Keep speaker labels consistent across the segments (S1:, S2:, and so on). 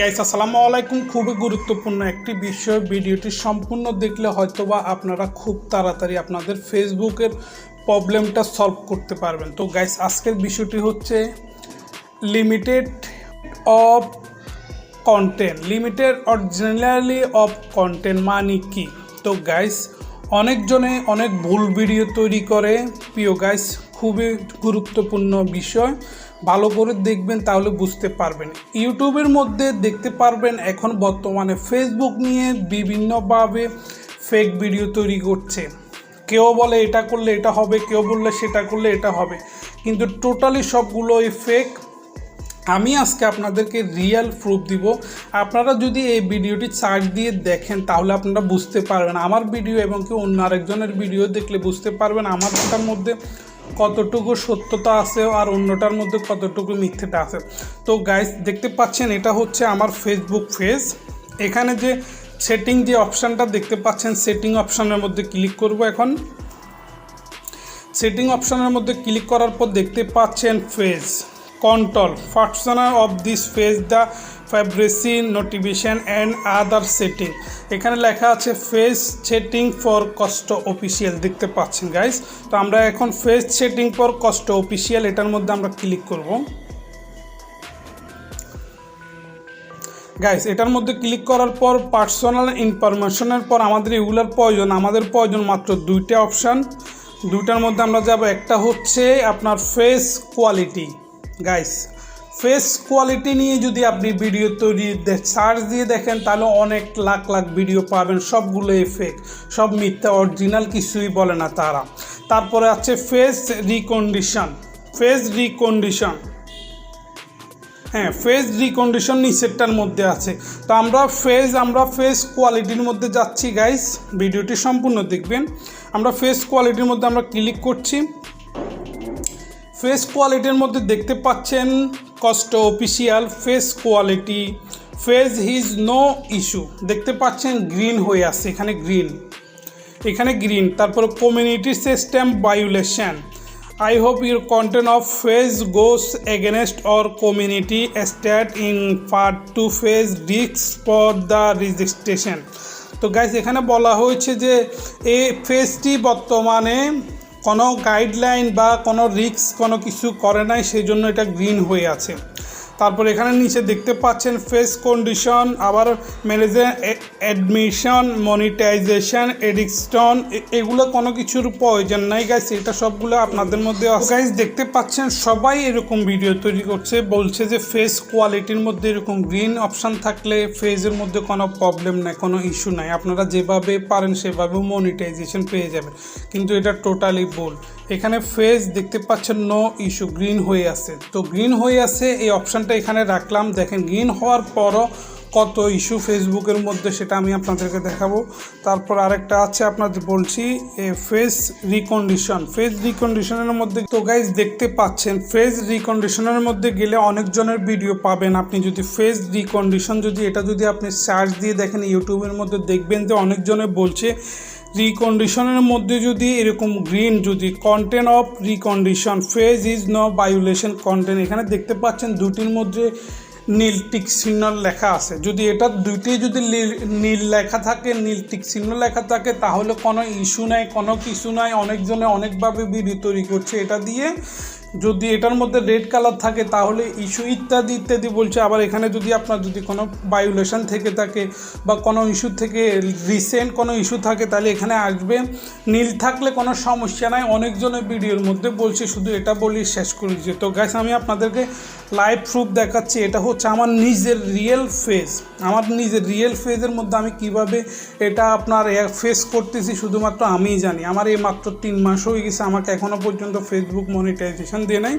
S1: Guys আসসালামু আলাইকুম। খুবই গুরুত্বপূর্ণ একটি বিষয়। ভিডিওটি সম্পূর্ণ দেখলে হয়তোবা আপনারা খুব তাড়াতাড়ি আপনাদের ফেসবুকের প্রবলেমটা সলভ করতে পারবেন। তো গাইস আজকের বিষয়টি হচ্ছে limited of content limited or generally of content মানে কি? তো গাইস অনেকজনে অনেক ভুল ভিডিও তৈরি করে। প্রিয় গাইস খুবই গুরুত্বপূর্ণ বিষয়। ভালো করে দেখবেন, তাহলে বুঝতে পারবেন। ইউটিউবের মধ্যে দেখতে পারবেন, এখন বর্তমানে ফেসবুক নিয়ে বিভিন্নভাবে ফেক ভিডিও তৈরি করছে। কেউ বলে এটা করলে এটা হবে, কেউ বললে সেটা করলে এটা হবে। কিন্তু টোটালি সবগুলোই ফেক আমি আজকে আপনাদেরকে রিয়েল প্রুফ দিব। আপনারা যদি এই ভিডিওটি সার্চ দিয়ে দেখেন, তাহলে আপনারা বুঝতে পারবেন। আমার ভিডিও এবং কি অন্য আরেকজনের ভিডিও দেখলে বুঝতে পারবেন। আমারটার মধ্যে কতটুকু সত্যতা আছে আর অন্যটার মধ্যে কতটুকু মিথ্যেটা আছে। তো গাইস দেখতে পাচ্ছেন, এটা হচ্ছে আমার ফেসবুক পেজ এখানে যে সেটিং যে অপশানটা দেখতে পাচ্ছেন সেটিং অপশানের মধ্যে ক্লিক করব এখন। সেটিং অপশানের মধ্যে ক্লিক করার পর দেখতে পাচ্ছেন ফেজ কন্ট্রোল ফাংশনার অফ দিস ফেজ দ্য ফ্যাব্রেসি নোটিফিকেশন অ্যান্ড আদার সেটিং এখানে লেখা আছে page setting for cost official দেখতে পাচ্ছেন গাইস তো আমরা এখন page setting for cost official এটার মধ্যে আমরা ক্লিক করব। গাইস এটার মধ্যে ক্লিক করার পর পার্সোনাল ইনফরমেশনের পর আমাদের এগুলোর প্রয়োজন। আমাদের প্রয়োজন মাত্র দুইটা অপশান দুইটার মধ্যে আমরা যাব। একটা হচ্ছে আপনার page quality guys page quality নিয়ে যদি আপনি ভিডিও তৈরি সার্চ দিয়ে দেখেন, তাহলে অনেক লাখ লাখ ভিডিও পাবেন। সবগুলো ফেক সব মিথ্যা অরিজিনাল কিছুই বলে না তারা। তারপরে আছে ফেস রিকন্ডিশন ফেস রিকন্ডিশন হ্যাঁ ফেস রিকন্ডিশন নিচেরটার মধ্যে আছে। তো আমরা ফেস আমরা ফেস কোয়ালিটির মধ্যে যাচ্ছি গাইস ভিডিওটি সম্পূর্ণ দেখবেন। আমরা ফেস কোয়ালিটির মধ্যে আমরা ক্লিক করছি। ফেস কোয়ালিটির মধ্যে দেখতে পাচ্ছেন cost official page quality. Page his no issue. দেখতে পাচ্ছেন গ্রিন হয়ে আসছে এখানে গ্রিন। এখানে গ্রিন, তারপর community system violation. I hope your content of phase goes against our community state in part to phase risks for the registration তো guys এখানে বলা হয়েছে যে এই ফেজটি বর্তমানে কোনো গাইডলাইন বা কোনো রিক্স কোনো কিছু করে নাই, সেই জন্য এটা গ্রিন হয়ে আছে। তারপর এখানে নিচে দেখতে পাচ্ছেন ফেস কন্ডিশন আবার ম্যানেজার অ্যাডমিশন মনিটাইজেশন এডিকশন এগুলো কোনো কিছুর প্রয়োজন নাই গাইস এটা সবগুলো আপনাদের মধ্যে গাইস দেখতে পাচ্ছেন সবাই এরকম ভিডিও তৈরি করছে, বলছে যে ফেস কোয়ালিটির মধ্যে এরকম গ্রিন অপশান থাকলে ফেজের মধ্যে কোনো প্রবলেম নাই, কোনো ইস্যু নাই। আপনারা যেভাবে পারেন সেভাবে মনিটাইজেশন পেয়ে যাবেন। কিন্তু এটা টোটালি ভুল এখানে ফেজ দেখতে পাচ্ছেন নো ইস্যু গ্রিন হয়ে আছে। তো গ্রিন হয়ে আছে, এই অপশানটা এখানে রাখলাম। দেখেন গ্রিন হওয়ার পরও কত ইস্যু ফেসবুকের মধ্যে, সেটা আমি আপনাদেরকে দেখাবো। তারপর আরেকটা আছে আপনাদের বলছি, এ ফেস রিকন্ডিশন ফেস রিকন্ডিশনের মধ্যে, তো গাইজ দেখতে পাচ্ছেন ফেস রিকন্ডিশনের মধ্যে গেলে অনেকজনের ভিডিও পাবেন। আপনি যদি ফেস রিকন্ডিশন যদি, এটা যদি আপনি সার্চ দিয়ে দেখেন, ইউটিউবের মধ্যে দেখবেন যে অনেকজনে বলছে রিকন্ডিশনের মধ্যে যদি এরকম গ্রিন যদি content of recondition phase is no violation content এখানে দেখতে পাচ্ছেন দুটির মধ্যে নীল টিক চিহ্ন লেখা আছে। যদি এটা দুইটি যদি নীল লেখা থাকে, নীল টিক চিহ্ন লেখা থাকে, তাহলে কোনো ইস্যু নাই, কোনো কিছু নাই। অনেকজনে অনেকভাবে ভিডিও তৈরি করছে। এটা দিয়ে যদি এটার মধ্যে রেড কালার থাকে, তাহলে ইস্যু ইত্যাদি ইত্যাদি বলছে। আবার এখানে যদি আপনার যদি কোনো ভায়োলেশন থেকে থাকে বা কোনো ইস্যু থেকে রিসেন্ট কোনো ইস্যু থাকে, তাহলে এখানে আসবে। নীল থাকলে কোনো সমস্যা নাই। অনেকজনের ভিডিওর মধ্যে বলছে, শুধু এটা বলি শেষ করে দিচ্ছে তো গ্যাস আমি আপনাদেরকে লাইভ প্রুফ দেখাচ্ছি। এটা হচ্ছে আমার নিজের রিয়েল ফেস আমার নিজের রিয়েল ফেজের মধ্যে আমি কীভাবে এটা আপনার ফেস করতেছি, শুধুমাত্র আমিই জানি। আমার এই মাত্র তিন মাস হয়ে গেছে। আমাকে এখনও পর্যন্ত ফেসবুক মনিটাইজেশন দিয়ে নাই।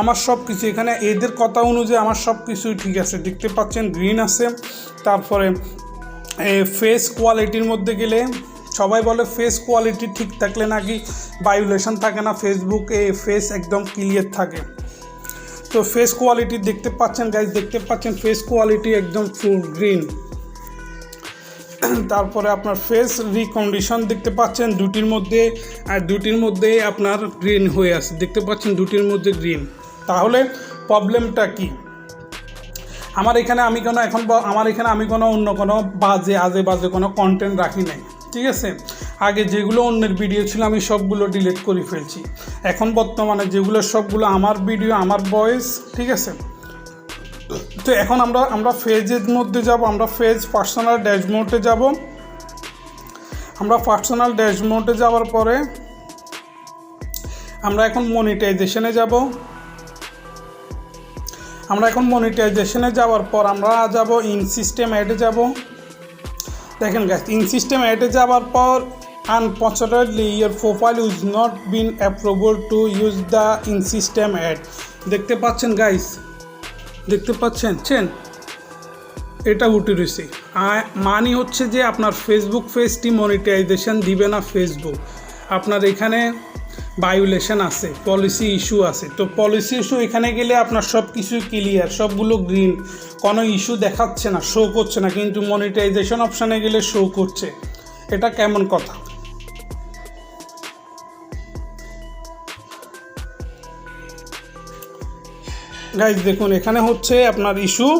S1: আমার সব কিছু এখানে, এদের কথা অনুযায়ী আমার সব কিছুই ঠিক আছে। দেখতে পাচ্ছেন গ্রিন আছে। তারপরে ফেস কোয়ালিটির মধ্যে গেলে, সবাই বলে ফেস কোয়ালিটি ঠিক থাকলে নাকি ভায়োলেশন থাকে না। ফেসবুকে ফেস একদম ক্লিয়ার থাকে। তো ফেস কোয়ালিটি দেখতে পাচ্ছেন গাইজ দেখতে পাচ্ছেন ফেস কোয়ালিটি একদম ফুল গ্রিন তারপরে আপনার ফেস রিকন্ডিশন দেখতে পাচ্ছেন, দুটির মধ্যে, আর দুটির মধ্যে আপনার গ্রিন হয়ে আছে। দেখতে পাচ্ছেন দুটির মধ্যে গ্রিন তাহলে প্রবলেমটা কি? আমার এখানে আমি কোনো এখন আমার এখানে আমি কোনো অন্য কোনো বাজে, আজে বাজে কোনো কন্টেন্ট রাখি নাই, ঠিক আছে? আগে যেগুলো অন্যের ভিডিও ছিল, আমি সবগুলো ডিলিট করে ফেলছি। এখন বর্তমানে যেগুলো সবগুলো আমার ভিডিও আমার ভয়েস ঠিক আছে? তো এখন আমরা আমরা ফেজের মধ্যে যাব, আমরা ফেজ পার্সোনাল ড্যাশবোর্ডে যাব। আমরা পার্সোনাল ড্যাশবোর্ডে যাওয়ার পরে আমরা এখন মনিটাইজেশনে যাব। আমরা এখন মনিটাইজেশনে যাওয়ার পর আমরা যাব ইন সিস্টেম অ্যাডে যাব। দেখেন গাছ ইন সিস্টেম অ্যাডে যাওয়ার পর unfortunately your profile is not been approval to use the in system ad দেখতে পাচ্ছেন গাইস দেখতে পাচ্ছেন? চেন এটা উঠে রয়েছে। মানে হচ্ছে যে আপনার ফেসবুক পেজটি মনিটাইজেশন দিবে না ফেসবুক আপনার এখানে ভায়োলেশন আছে পলিসি ইস্যু আছে। তো পলিসি ইস্যু এখানে গেলে আপনার সব কিছু ক্লিয়ার সবগুলো গ্রিন কোনো ইস্যু দেখাচ্ছে না শো করছে না, কিন্তু মনিটাইজেশন অপশানে গেলে শো করছে। এটা কেমন কথা? গাইজ দেখুন, এখানে হচ্ছে আপনার ইস্যু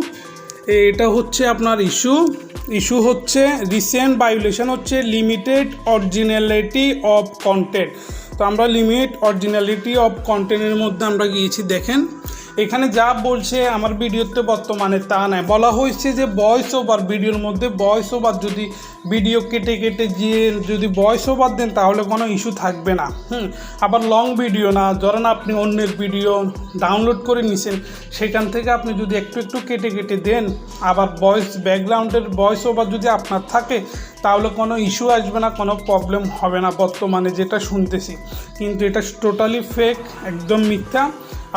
S1: এটা হচ্ছে আপনার ইস্যু ইস্যু হচ্ছে রিসেন্ট ভায়োলেশন হচ্ছে লিমিটেড অরিজিনালিটি অফ কন্টেন্ট তো আমরা লিমিট অরিজিনালিটি অফ কন্টেন্টের মধ্যে আমরা গিয়েছি, দেখেন। এখানে যা বলছে আমার ভিডিওতে বর্তমানে তা নয়। বলা হয়েছে যে ভয়েস ওভার ভিডিওর মধ্যে ভয়েস ওভার যদি ভিডিও কেটে কেটে যে যদি ভয়েস ওভার দেন, তাহলে কোনো ইস্যু থাকবে না। হুম, আবার লং ভিডিও না, ধরেন আপনি অন্যের ভিডিও ডাউনলোড করে নিছেন, সেখান থেকে আপনি যদি একটু একটু কেটে কেটে দেন, আবার ভয়েস ব্যাকগ্রাউন্ডের ভয়েস ওভার যদি আপনার থাকে, তাহলে কোনো ইস্যু আসবে না, কোনো প্রবলেম হবে না বর্তমানে যেটা শুনতেছি। কিন্তু এটা টোটালি ফেক একদম মিথ্যা।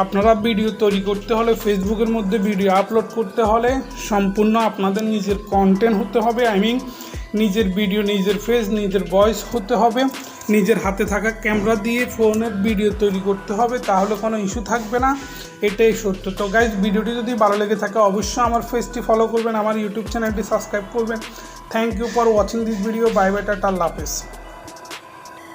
S1: আপনারা ভিডিও তৈরি করতে হলে ফেসবুকের মধ্যে ভিডিও আপলোড করতে হলে সম্পূর্ণ আপনাদের নিজের কন্টেন্ট হতে হবে। আই মিন নিজের ভিডিও নিজের ফেস নিজের ভয়েস হতে হবে। নিজের হাতে থাকা ক্যামেরা দিয়ে ফোনের ভিডিও তৈরি করতে হবে, তাহলে কোনো ইস্যু থাকবে না। এটাই সত্য। তো গাইজ ভিডিওটি যদি ভালো লেগে থাকে, অবশ্যই আমার ফেসটি ফলো করবেন, আমার ইউটিউব চ্যানেলটি সাবস্ক্রাইব করবেন। Thank you for watching this video bye bye tata আল্লাহ হাফেজ।